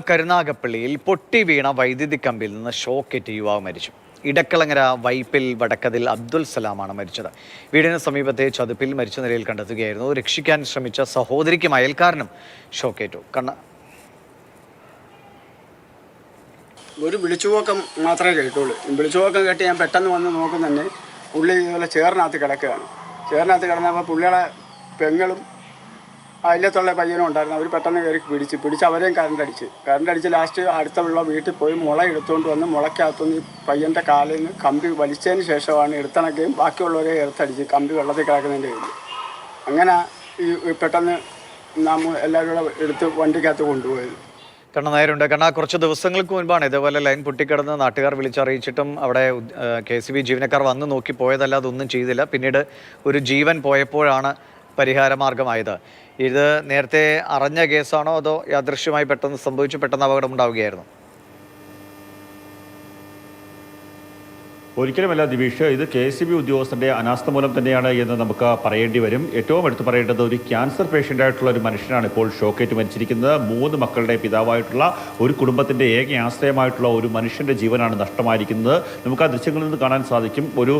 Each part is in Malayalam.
കരുനാഗപ്പള്ളിയിൽ പൊട്ടി വീണ വൈദ്യുതി കമ്പിൽ നിന്ന് ഷോക്കേറ്റ് യുവാവ് മരിച്ചു. ഇടക്കളങ്ങര വൈപ്പിൽ വടക്കതിൽ അബ്ദുൽ സലാമാണ് മരിച്ചത്. വീടിന് സമീപത്തെ ചതുപ്പിൽ മരിച്ച നിലയിൽ കണ്ടെത്തുകയായിരുന്നു. രക്ഷിക്കാൻ ശ്രമിച്ച സഹോദരിക്കും അയൽക്കാരനും ഷോക്കേറ്റു. കണ്ണ. ഒരു വിളിച്ചുപോക്കം മാത്രമേ കേട്ടുള്ളൂ. വിളിച്ചുപോക്കം കേട്ട് ഞാൻ പെട്ടെന്ന് വന്ന് നോക്കുന്നതന്നെ തന്നെ പുള്ളി ഇതുപോലെ ചേറിനകത്ത് കിടക്കുകയാണ്. ചേറിനകത്ത് കിടന്നപ്പോൾ പുള്ളിയുടെ പെങ്ങളും അയലത്തുള്ള പയ്യനും ഉണ്ടായിരുന്നു. അവർ പെട്ടെന്ന് കയറി പിടിച്ച് പിടിച്ച് അവരെയും കറണ്ട് അടിച്ച്. കറണ്ട് അടിച്ച് ലാസ്റ്റ് അടുത്തുള്ള വീട്ടിൽ പോയി മുള എടുത്തുകൊണ്ട് വന്ന് മുളയ്ക്കകത്തുനിന്ന് പയ്യന്റെ കാലിൽ നിന്ന് കമ്പി വലിച്ചതിന് ശേഷമാണ് എടുത്തണക്കുകയും ബാക്കിയുള്ളവരെ എടുത്തടിച്ച് കമ്പി വെള്ളത്തിൽ കിടക്കുന്നതിന്റെ കയ്യിൽ അങ്ങനെ ഈ പെട്ടെന്ന് നാം എല്ലാവരും കൂടെ എടുത്ത് വണ്ടിക്കകത്ത് കൊണ്ടുപോയത്. കണ്ണ നായരുണ്ട്. കണ്ണ കുറച്ച് ദിവസങ്ങൾക്ക് മുൻപാണ് ഇതേപോലെ ലൈൻ പൊട്ടിക്കിടന്ന് നാട്ടുകാർ വിളിച്ചറിയിച്ചിട്ടും അവിടെ കെ സി ബി ജീവനക്കാർ വന്ന് നോക്കി പോയതല്ലാതെ ഒന്നും ചെയ്തില്ല. പിന്നീട് ഒരു ജീവൻ പോയപ്പോഴാണ് പരിഹാരമാർഗമായത്? ഇത് നേരത്തെ അറിഞ്ഞ കേസാണോ അതോ യാദൃശ്യമായി പെട്ടെന്ന് സംഭവിച്ചു പെട്ടെന്ന് അപകടം ഉണ്ടാവുകയായിരുന്നു? ഒരിക്കലുമല്ല ദിവിഷ് ഇത് കെ എസ് ബി ഉദ്യോഗസ്ഥന്റെ അനാസ്ഥ മൂലം തന്നെയാണ് എന്ന് നമുക്ക് പറയേണ്ടി വരും. ഏറ്റവും എടുത്തു പറയേണ്ടത് ഒരു ക്യാൻസർ പേഷ്യന്റ് ആയിട്ടുള്ള ഒരു മനുഷ്യനാണ് ഇപ്പോൾ ഷോക്കേറ്റ് മരിച്ചിരിക്കുന്നത്. മൂന്ന് മക്കളുടെ പിതാവായിട്ടുള്ള ഒരു കുടുംബത്തിന്റെ ഏക ആശ്രയമായിട്ടുള്ള ഒരു മനുഷ്യന്റെ ജീവനാണ് നഷ്ടമായിരിക്കുന്നത്. നമുക്ക് ആ ദൃശ്യങ്ങളിൽ നിന്ന് കാണാൻ സാധിക്കും. ഒരു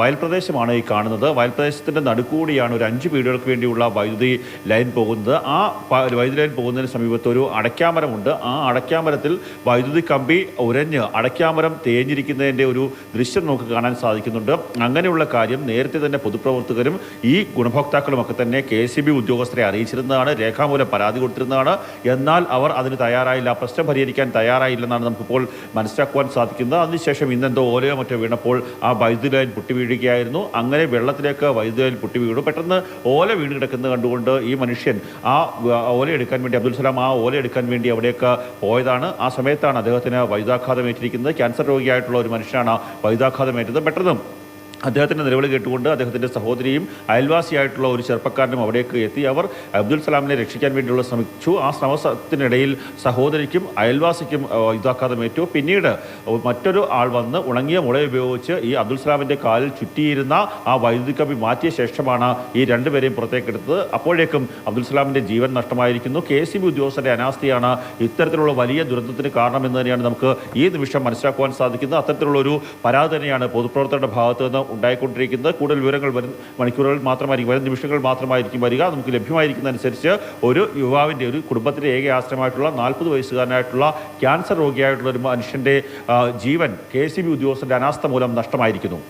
വയൽ പ്രദേശമാണ് ഈ കാണുന്നത്. വയൽ പ്രദേശത്തിന്റെ നടുക്കൂടിയാണ് ഒരു അഞ്ച് വീടുകൾക്ക് വേണ്ടിയുള്ള വൈദ്യുതി ലൈൻ പോകുന്നത്. ആ വൈദ്യുതി ലൈൻ പോകുന്നതിന് സമീപത്ത് ഒരു അടയ്ക്കാമരമുണ്ട്. ആ അടയ്ക്കാമരത്തിൽ വൈദ്യുതി കമ്പി ഉരഞ്ഞ് അടയ്ക്കാമരം തേഞ്ഞിരിക്കുന്നതിന്റെ ഒരു ദൃശ്യം നമുക്ക് കാണാൻ സാധിക്കുന്നുണ്ട്. അങ്ങനെയുള്ള കാര്യം നേരത്തെ തന്നെ പൊതുപ്രവർത്തകരും ഈ ഗുണഭോക്താക്കളും ഒക്കെ തന്നെ കെ സി ബി ഉദ്യോഗസ്ഥരെ അറിയിച്ചിരുന്നതാണ്. രേഖാമൂലം പരാതി കൊടുത്തിരുന്നതാണ്. എന്നാൽ അവർ അതിന് തയ്യാറായില്ല. പ്രശ്നം പരിഹരിക്കാൻ തയ്യാറായില്ലെന്നാണ് നമുക്കിപ്പോൾ മനസ്സിലാക്കുവാൻ സാധിക്കുന്നത്. അതിനുശേഷം ഇന്നെന്തോ ഓലയോ മറ്റോ വീണപ്പോൾ ആ വൈദ്യുതി ലൈൻ പൊട്ടി വീഴുകയായിരുന്നു. അങ്ങനെ വെള്ളത്തിലേക്ക് വൈദ്യുതി ലൈൻ പൊട്ടി വീണു. പെട്ടെന്ന് ഓല വീണ് കിടക്കുന്നത് കണ്ടുകൊണ്ട് ഈ മനുഷ്യൻ ആ ഓല എടുക്കാൻ വേണ്ടി അബ്ദുൽ സലാം ആ ഓല എടുക്കാൻ വേണ്ടി അവിടേക്ക് പോയതാണ്. ആ സമയത്താണ് അദ്ദേഹത്തിന് വൈദ്യുതാഘാതം ഏറ്റിരിക്കുന്നത് ക്യാൻസർ രോഗിയായിട്ടുള്ള ഒരു മനുഷ്യനാണ് പെട്ടെന്നും പെട്ടെന്ന് അദ്ദേഹത്തിന്റെ നിലവിളി കേട്ടുകൊണ്ട് അദ്ദേഹത്തിന്റെ സഹോദരിയും അയൽവാസിയായിട്ടുള്ള ഒരു ചെറുപ്പക്കാരനും അവിടേക്ക് എത്തി. അവർ അബ്ദുൽ സലാമിനെ രക്ഷിക്കാൻ വേണ്ടിയുള്ള ശ്രമിച്ചു. ആ ശ്രമത്തിനിടയിൽ സഹോദരിക്കും അയൽവാസിക്കും ഇതാക്കാതെ മേറ്റു പിന്നീട് മറ്റൊരു ആൾ വന്ന് ഉണങ്ങിയ മുള ഉപയോഗിച്ച് ഈ അബ്ദുൽ സലാമിന്റെ കാലിൽ ചുറ്റിയിരുന്ന ആ വൈദ്യുതി കമ്പി മാറ്റിയ ശേഷമാണ് ഈ രണ്ടുപേരെയും പുറത്തേക്കെടുത്തത് അപ്പോഴേക്കും അബ്ദുൽ സലാമിന്റെ ജീവൻ നഷ്ടമായിരിക്കുന്നു. കെ സി ബി ഉദ്യോഗസ്ഥരുടെ അനാസ്ഥയാണ് ഇത്തരത്തിലുള്ള വലിയ ദുരന്തത്തിന് കാരണമെന്ന് തന്നെയാണ് നമുക്ക് ഈ നിമിഷം മനസ്സിലാക്കുവാൻ സാധിക്കുന്നത്. അത്തരത്തിലുള്ള ഒരു പരാതി തന്നെയാണ് പൊതുപ്രവർത്തകരുടെ ഭാഗത്ത് നിന്ന് ഉണ്ടായിക്കൊണ്ടിരിക്കുന്നത്. കൂടുതൽ വിവരങ്ങൾ വരും മണിക്കൂറുകൾ മാത്രമായിരിക്കും വരും നിമിഷങ്ങൾ മാത്രമായിരിക്കും വരിക. നമുക്ക് ലഭ്യമായിരിക്കുന്നതനുസരിച്ച് ഒരു യുവാവിന്റെ ഒരു കുടുംബത്തിന്റെ ഏക ആശ്രയമായിട്ടുള്ള നാൽപ്പത് വയസ്സുകാരനായിട്ടുള്ള ക്യാൻസർ രോഗിയായിട്ടുള്ള ഒരു മനുഷ്യന്റെ ജീവൻ കെ സി ബി ഉദ്യോഗസ്ഥരുടെ അനാസ്ഥ മൂലം നഷ്ടമായിരിക്കുന്നു.